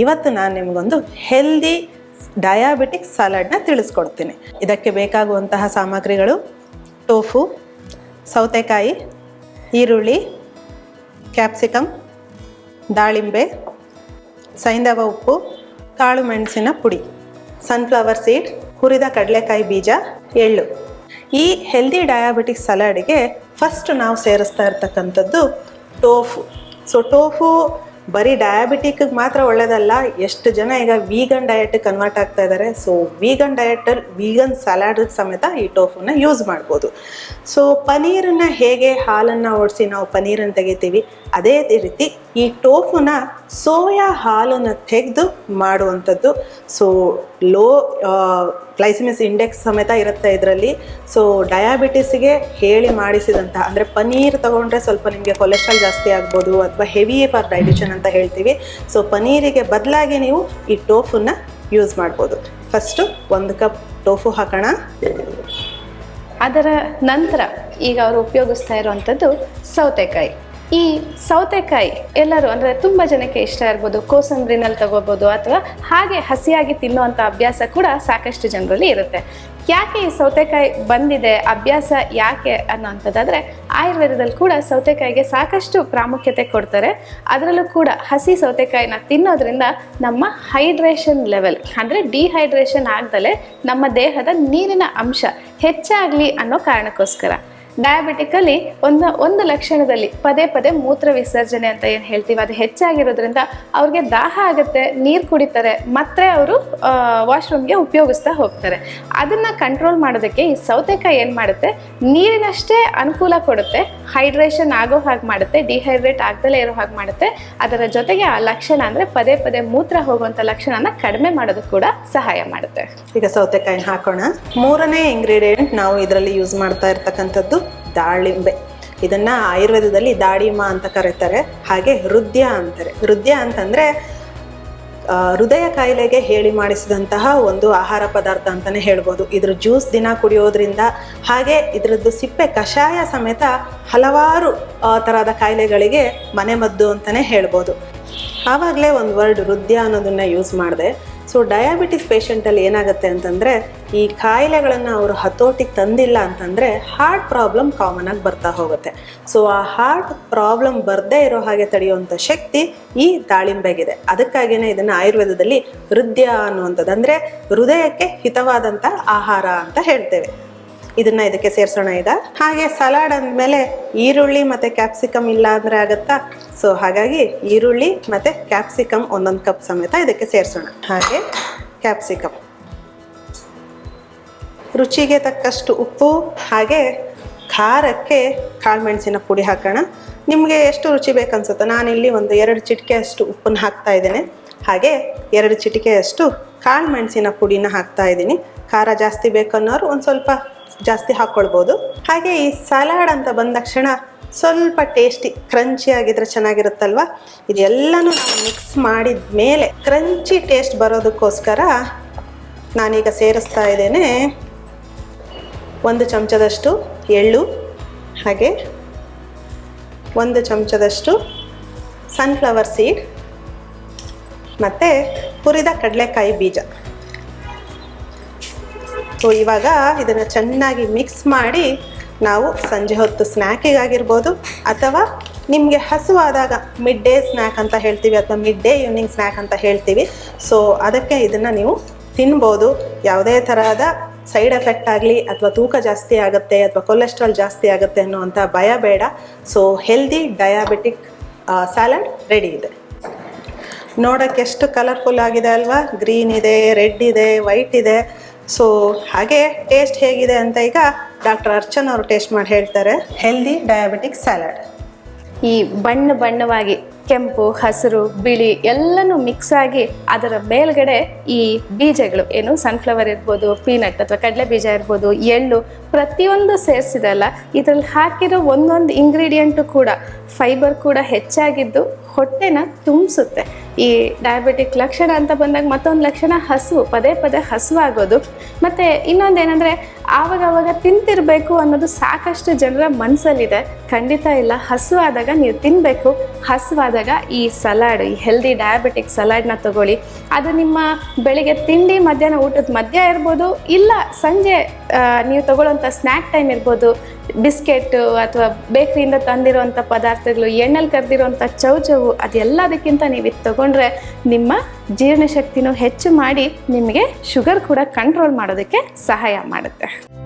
ಇವತ್ತು ನಾನು ನಿಮಗೊಂದು ಹೆಲ್ದಿ ಡಯಾಬಿಟಿಕ್ ಸಲಾಡ್ನ ತಿಳಿಸ್ಕೊಡ್ತೀನಿ. ಇದಕ್ಕೆ ಬೇಕಾಗುವಂತಹ ಸಾಮಗ್ರಿಗಳು ಟೋಫು ಸೌತೆಕಾಯಿ, ಈರುಳ್ಳಿ ಕ್ಯಾಪ್ಸಿಕಮ್ ದಾಳಿಂಬೆ ಸೈಂಧವ ಉಪ್ಪು, ಕಾಳು ಮೆಣಸಿನ ಪುಡಿ ಸನ್ಫ್ಲವರ್ ಸೀಡ್ ಹುರಿದ ಕಡಲೆಕಾಯಿ ಬೀಜ, ಎಳ್ಳು. ಈ ಹೆಲ್ದಿ ಡಯಾಬಿಟಿಕ್ ಸಲಾಡಿಗೆ ಫಸ್ಟ್ ನಾವು ಸೇರಿಸ್ತಾ ಇರ್ತಕ್ಕಂಥದ್ದು ಟೋಫು ಸೊ ಟೋಫು ಬರೀ ಡಯಾಬಿಟಿಕ್ಗೆ ಮಾತ್ರ ಒಳ್ಳೆಯದಲ್ಲ ಎಷ್ಟು ಜನ ಈಗ ವೀಗನ್ ಡಯಟ್ ಕನ್ವರ್ಟ್ ಆಗ್ತಾ ಇದ್ದಾರೆ ಸೊ ವೀಗನ್ ಡಯಟಲ್ಲಿ ವೀಗನ್ ಸಲಾಡ್ ಸಮೇತ ಈ ಟೋಫನ್ನ ಯೂಸ್ ಮಾಡ್ಬೋದು. ಸೊ ಪನೀರನ್ನ ಹೇಗೆ ಹಾಲನ್ನು ಓಡಿಸಿ ನಾವು ಪನೀರನ್ನು ತೆಗಿತೀವಿ, ಅದೇ ರೀತಿ ಈ ಟೋಫುನ ಸೋಯಾ ಹಾಲನ್ನು ತೆಗೆದು ಮಾಡುವಂಥದ್ದು. ಸೊ ಲೋ ಗ್ಲೈಸಿಮಿಸ್ ಇಂಡೆಕ್ಸ್ ಸಮೇತ ಇರುತ್ತೆ ಇದರಲ್ಲಿ. ಸೊ ಡಯಾಬಿಟಿಸ್ಗೆ ಹೇಳಿ ಮಾಡಿಸಿದಂಥ ಅಂದರೆ ಪನೀರ್ ತೊಗೊಂಡ್ರೆ ಸ್ವಲ್ಪ ನಿಮಗೆ ಕೊಲೆಸ್ಟ್ರಾಲ್ ಜಾಸ್ತಿ ಆಗ್ಬೋದು ಅಥವಾ ಹೆವಿ ಫಾರ್ ಡೈಜೆಷನ್ ಅಂತ ಹೇಳ್ತೀವಿ. ಸೊ ಪನೀರಿಗೆ ಬದಲಾಗಿ ನೀವು ಈ ಟೋಫುನ ಯೂಸ್ ಮಾಡ್ಬೋದು. ಫಸ್ಟು ಒಂದು ಕಪ್ ಟೋಫು ಹಾಕೋಣ. ಅದರ ನಂತರ ಈಗ ಅವರು ಉಪಯೋಗಿಸ್ತಾ ಇರುವಂಥದ್ದು ಸೌತೆಕಾಯಿ. ಈ ಸೌತೆಕಾಯಿ ಎಲ್ಲರೂ ಅಂದರೆ ತುಂಬ ಜನಕ್ಕೆ ಇಷ್ಟ ಇರ್ಬೋದು. ಕೋಸಂಬರಿನಲ್ಲಿ ತಗೋಬೋದು ಅಥವಾ ಹಾಗೆ ಹಸಿಯಾಗಿ ತಿನ್ನುವಂಥ ಅಭ್ಯಾಸ ಕೂಡ ಸಾಕಷ್ಟು ಜನರಲ್ಲಿ ಇರುತ್ತೆ. ಯಾಕೆ ಈ ಸೌತೆಕಾಯಿ ಬಂದಿದೆ? ಅಭ್ಯಾಸ ಯಾಕೆ ಅನ್ನೋಂಥದ್ದಾದರೆ ಆಯುರ್ವೇದದಲ್ಲಿ ಕೂಡ ಸೌತೆಕಾಯಿಗೆ ಸಾಕಷ್ಟು ಪ್ರಾಮುಖ್ಯತೆ ಕೊಡ್ತಾರೆ. ಅದರಲ್ಲೂ ಕೂಡ ಹಸಿ ಸೌತೆಕಾಯಿನ ತಿನ್ನೋದ್ರಿಂದ ನಮ್ಮ ಹೈಡ್ರೇಷನ್ ಲೆವೆಲ್ ಅಂದರೆ ಡಿಹೈಡ್ರೇಷನ್ ಆಗ್ದಲೇ ನಮ್ಮ ದೇಹದ ನೀರಿನ ಅಂಶ ಹೆಚ್ಚಾಗಲಿ ಅನ್ನೋ ಕಾರಣಕ್ಕೋಸ್ಕರ. ಡಯಾಬಿಟಿಕಲ್ಲಿ ಒಂದು ಒಂದು ಲಕ್ಷಣದಲ್ಲಿ ಪದೇ ಪದೇ ಮೂತ್ರ ವಿಸರ್ಜನೆ ಅಂತ ಏನು ಹೇಳ್ತೀವಿ, ಅದು ಹೆಚ್ಚಾಗಿರೋದ್ರಿಂದ ಅವ್ರಿಗೆ ದಾಹ ಆಗುತ್ತೆ, ನೀರು ಕುಡಿತಾರೆ, ಮತ್ತೆ ಅವರು ವಾಶ್ರೂಮ್ಗೆ ಉಪಯೋಗಿಸ್ತಾ ಹೋಗ್ತಾರೆ. ಅದನ್ನು ಕಂಟ್ರೋಲ್ ಮಾಡೋದಕ್ಕೆ ಈ ಸೌತೆಕಾಯಿ ಏನು ಮಾಡುತ್ತೆ, ನೀರಿನಷ್ಟೇ ಅನುಕೂಲ ಕೊಡುತ್ತೆ ಹೈಡ್ರೇಷನ್ ಆಗೋ ಹಾಗೆ ಮಾಡುತ್ತೆ, ಡಿಹೈಡ್ರೇಟ್ ಆಗದಲ್ಲೇ ಇರೋ ಹಾಗೆ ಮಾಡುತ್ತೆ. ಅದರ ಜೊತೆಗೆ ಆ ಲಕ್ಷಣ ಅಂದರೆ ಪದೇ ಪದೇ ಮೂತ್ರ ಹೋಗುವಂಥ ಲಕ್ಷಣನ ಕಡಿಮೆ ಮಾಡೋದಕ್ಕೆ ಕೂಡ ಸಹಾಯ ಮಾಡುತ್ತೆ. ಈಗ ಸೌತೆಕಾಯಿ ಹಾಕೋಣ. ಮೂರನೇ ಇಂಗ್ರೀಡಿಯೆಂಟ್ ನಾವು ಇದರಲ್ಲಿ ಯೂಸ್ ಮಾಡ್ತಾ ಇರ್ತಕ್ಕಂಥದ್ದು ದಾಳಿಂಬೆ. ಇದನ್ನ ಆಯುರ್ವೇದದಲ್ಲಿ ದಾಳಿಮ ಅಂತ ಕರೀತಾರೆ. ಹಾಗೆ ಹೃದಯ ಅಂತಾರೆ. ಹೃದಯ ಅಂತಂದ್ರೆ ಹೃದಯ ಕಾಯಿಲೆಗೆ ಹೇಳಿ ಮಾಡಿಸಿದಂತಹ ಒಂದು ಆಹಾರ ಪದಾರ್ಥ ಅಂತಲೇ ಹೇಳ್ಬೋದು. ಇದ್ರ ಜ್ಯೂಸ್ ದಿನ ಕುಡಿಯೋದ್ರಿಂದ ಹಾಗೆ ಇದರದ್ದು ಸಿಪ್ಪೆ ಕಷಾಯ ಸಮೇತ ಹಲವಾರು ಥರದ ಕಾಯಿಲೆಗಳಿಗೆ ಮನೆಮದ್ದು ಅಂತಲೇ ಹೇಳ್ಬೋದು. ಆವಾಗಲೇ ಒಂದು ವರ್ಡ್ ಹೃದಯ ಅನ್ನೋದನ್ನ ಯೂಸ್ ಮಾಡಿದೆ. ಸೊ ಡಯಾಬಿಟಿಸ್ ಪೇಷೆಂಟಲ್ಲಿ ಏನಾಗುತ್ತೆ ಅಂತಂದರೆ, ಈ ಕಾಯಿಲೆಗಳನ್ನು ಅವರು ಹತೋಟಿಗೆ ತಂದಿಲ್ಲ ಅಂತಂದರೆ ಹಾರ್ಟ್ ಪ್ರಾಬ್ಲಮ್ ಕಾಮನ್ ಆಗಿ ಬರ್ತಾ ಹೋಗುತ್ತೆ. ಸೊ ಆ ಹಾರ್ಟ್ ಪ್ರಾಬ್ಲಮ್ ಬರದೇ ಇರೋ ಹಾಗೆ ತಡೆಯುವಂಥ ಶಕ್ತಿ ಈ ದಾಳಿಂಬೆಗಿದೆ. ಅದಕ್ಕಾಗಿಯೇ ಇದನ್ನು ಆಯುರ್ವೇದದಲ್ಲಿ ಹೃದಯ ಅನ್ನುವಂಥದ್ದು. ಅಂದರೆ ಹೃದಯಕ್ಕೆ ಹಿತವಾದಂಥ ಆಹಾರ ಅಂತ ಹೇಳ್ತೇವೆ. ಇದನ್ನ ಇದಕ್ಕೆ ಸೇರಿಸೋಣ ಈಗ. ಹಾಗೆ ಸಲಾಡ್ ಅಂದಮೇಲೆ ಈರುಳ್ಳಿ ಮತ್ತೆ ಕ್ಯಾಪ್ಸಿಕಮ್ ಇಲ್ಲ ಅಂದ್ರೆ ಆಗತ್ತಾ? ಸೊ ಹಾಗಾಗಿ ಈರುಳ್ಳಿ ಮತ್ತೆ ಕ್ಯಾಪ್ಸಿಕಮ್ ಒಂದೊಂದು ಕಪ್ ಸಮೇತ ಇದಕ್ಕೆ ಸೇರಿಸೋಣ. ಹಾಗೆ ಕ್ಯಾಪ್ಸಿಕಮ್ ರುಚಿಗೆ ತಕ್ಕಷ್ಟು ಉಪ್ಪು, ಹಾಗೆ ಖಾರಕ್ಕೆ ಕಾಳುಮೆಣಸಿನ ಪುಡಿ ಹಾಕೋಣ. ನಿಮಗೆ ಎಷ್ಟು ರುಚಿ ಬೇಕನ್ಸುತ್ತೋ, ನಾನಿಲ್ಲಿ ಒಂದು ಎರಡು ಚಿಟಿಕೆ ಅಷ್ಟು ಉಪ್ಪನ್ನು ಹಾಕ್ತಾ ಇದ್ದೇನೆ. ಹಾಗೆ ಎರಡು ಚಿಟಿಕೆಯಷ್ಟು ಕಾಳು ಮೆಣಸಿನ ಪುಡಿನ ಹಾಕ್ತಾ ಇದ್ದೀನಿ. ಖಾರ ಜಾಸ್ತಿ ಬೇಕನ್ನೋರು ಒಂದು ಸ್ವಲ್ಪ ಜಾಸ್ತಿ ಹಾಕ್ಕೊಳ್ಬೋದು ಹಾಗೆ ಈ ಸಲಾಡ್ ಅಂತ ಬಂದ ತಕ್ಷಣ ಸ್ವಲ್ಪ ಟೇಸ್ಟಿ ಕ್ರಂಚಿ ಆಗಿದ್ರೆ ಚೆನ್ನಾಗಿರುತ್ತಲ್ವ? ಇದೆಲ್ಲನೂ ನಾವು ಮಿಕ್ಸ್ ಮಾಡಿದ ಮೇಲೆ ಕ್ರಂಚಿ ಟೇಸ್ಟ್ ಬರೋದಕ್ಕೋಸ್ಕರ ನಾನೀಗ ಸೇರಿಸ್ತಾ ಇದ್ದೇನೆ. ಒಂದು ಚಮಚದಷ್ಟು ಎಳ್ಳು, ಹಾಗೆ ಒಂದು ಚಮಚದಷ್ಟು ಸನ್ಫ್ಲವರ್ ಸೀಡ್ ಮತ್ತು ಹುರಿದ ಕಡಲೆಕಾಯಿ ಬೀಜ. ಸೊ ಇವಾಗ ಇದನ್ನು ಚೆನ್ನಾಗಿ ಮಿಕ್ಸ್ ಮಾಡಿ ನಾವು ಸಂಜೆ ಹೊತ್ತು ಸ್ನ್ಯಾಕಿಗಾಗಿರ್ಬೋದು ಅಥವಾ ನಿಮಗೆ ಹಸುವಾದಾಗ ಮಿಡ್ ಡೇ ಸ್ನ್ಯಾಕ್ ಅಂತ ಹೇಳ್ತೀವಿ ಅಥವಾ ಮಿಡ್ ಡೇ ಈವ್ನಿಂಗ್ ಸ್ನ್ಯಾಕ್ ಅಂತ ಹೇಳ್ತೀವಿ. ಸೊ ಅದಕ್ಕೆ ಇದನ್ನು ನೀವು ತಿನ್ಬೋದು. ಯಾವುದೇ ತರಹದ ಸೈಡ್ ಎಫೆಕ್ಟ್ ಆಗಲಿ ಅಥವಾ ತೂಕ ಜಾಸ್ತಿ ಆಗುತ್ತೆ ಅಥವಾ ಕೊಲೆಸ್ಟ್ರಾಲ್ ಜಾಸ್ತಿ ಆಗುತ್ತೆ ಅನ್ನುವಂಥ ಭಯ ಬೇಡ. So healthy diabetic salad ready ಇದೆ. ನೋಡೋಕ್ಕೆ ಎಷ್ಟು ಕಲರ್ಫುಲ್ ಆಗಿದೆ ಅಲ್ವಾ? ಗ್ರೀನ್ ಇದೆ ರೆಡ್ ಇದೆ ವೈಟ್ ಇದೆ. ಸೊ ಹಾಗೆ ಟೇಸ್ಟ್ ಹೇಗಿದೆ ಅಂತ ಈಗ ಡಾಕ್ಟರ್ ಅರ್ಚನ್ ಅವರು ಟೇಸ್ಟ್ ಮಾಡಿ ಹೇಳ್ತಾರೆ. ಹೆಲ್ದಿ ಡಯಾಬಿಟಿಕ್ ಸ್ಯಾಲಡ್ ಈ ಬಣ್ಣ ಬಣ್ಣವಾಗಿ ಕೆಂಪು, ಹಸಿರು, ಬಿಳಿ ಎಲ್ಲನೂ ಮಿಕ್ಸ್ ಆಗಿ ಅದರ ಮೇಲ್ಗಡೆ ಈ ಬೀಜಗಳು, ಏನು ಸನ್ಫ್ಲವರ್ ಇರ್ಬೋದು ಪೀನಟ್ ಅಥವಾ ಕಡಲೆ ಬೀಜ ಇರ್ಬೋದು, ಎಳ್ಳು ಪ್ರತಿಯೊಂದು ಸೇರಿಸಿದಲ್ಲ ಇದರಲ್ಲಿ ಹಾಕಿರೋ ಒಂದೊಂದು ಇಂಗ್ರೀಡಿಯೆಂಟು ಕೂಡ ಫೈಬರ್ ಕೂಡ ಹೆಚ್ಚಾಗಿದ್ದು ಹೊಟ್ಟೆನ ತುಂಬಿಸುತ್ತೆ. ಈ ಡಯಾಬಿಟಿಕ್ ಲಕ್ಷಣ ಅಂತ ಬಂದಾಗ ಮತ್ತೊಂದು ಲಕ್ಷಣ ಹಸು ಪದೇ ಪದೇ ಹಸುವಾಗೋದು ಮತ್ತು ಇನ್ನೊಂದು ಏನಂದರೆ ಆವಾಗ ತಿಂತಿರಬೇಕು ಅನ್ನೋದು ಸಾಕಷ್ಟು ಜನರ ಮನಸ್ಸಲ್ಲಿದೆ ಖಂಡಿತ ಇಲ್ಲ. ಹಸುವಾದಾಗ ನೀವು ತಿನ್ನಬೇಕು ಹಸುವಾದಾಗ ಈ ಸಲಾಡ್, ಈ ಹೆಲ್ದಿ ಡಯಾಬಿಟಿಕ್ ಸಲಾಡ್ನ ತಗೊಳ್ಳಿ. ಅದು ನಿಮ್ಮ ಬೆಳಿಗ್ಗೆ ತಿಂಡಿ, ಮಧ್ಯಾಹ್ನ ಊಟದ ಮಧ್ಯ ಇರ್ಬೋದು, ಇಲ್ಲ ಸಂಜೆ ನೀವು ತಗೊಳ್ಳೋಂಥ ಸ್ನ್ಯಾಕ್ ಟೈಮ್ ಇರ್ಬೋದು. ಬಿಸ್ಕೆಟ್ ಅಥವಾ ಬೇಕ್ರಿಯಿಂದ ತಂದಿರುವಂಥ ಪದಾರ್ಥಗಳು, ಎಣ್ಣೆಲಿ ಕರೆದಿರುವಂಥ ಚೌ ಚೌವು ಅದೆಲ್ಲದಕ್ಕಿಂತ ನೀವು ಇದು ತಗೊಂಡ್ರೆ ನಿಮ್ಮ ಜೀರ್ಣಶಕ್ತಿನೂ ಹೆಚ್ಚು ಮಾಡಿ ನಿಮಗೆ ಶುಗರ್ ಕೂಡ ಕಂಟ್ರೋಲ್ ಮಾಡೋದಕ್ಕೆ ಸಹಾಯ ಮಾಡುತ್ತೆ. Bye.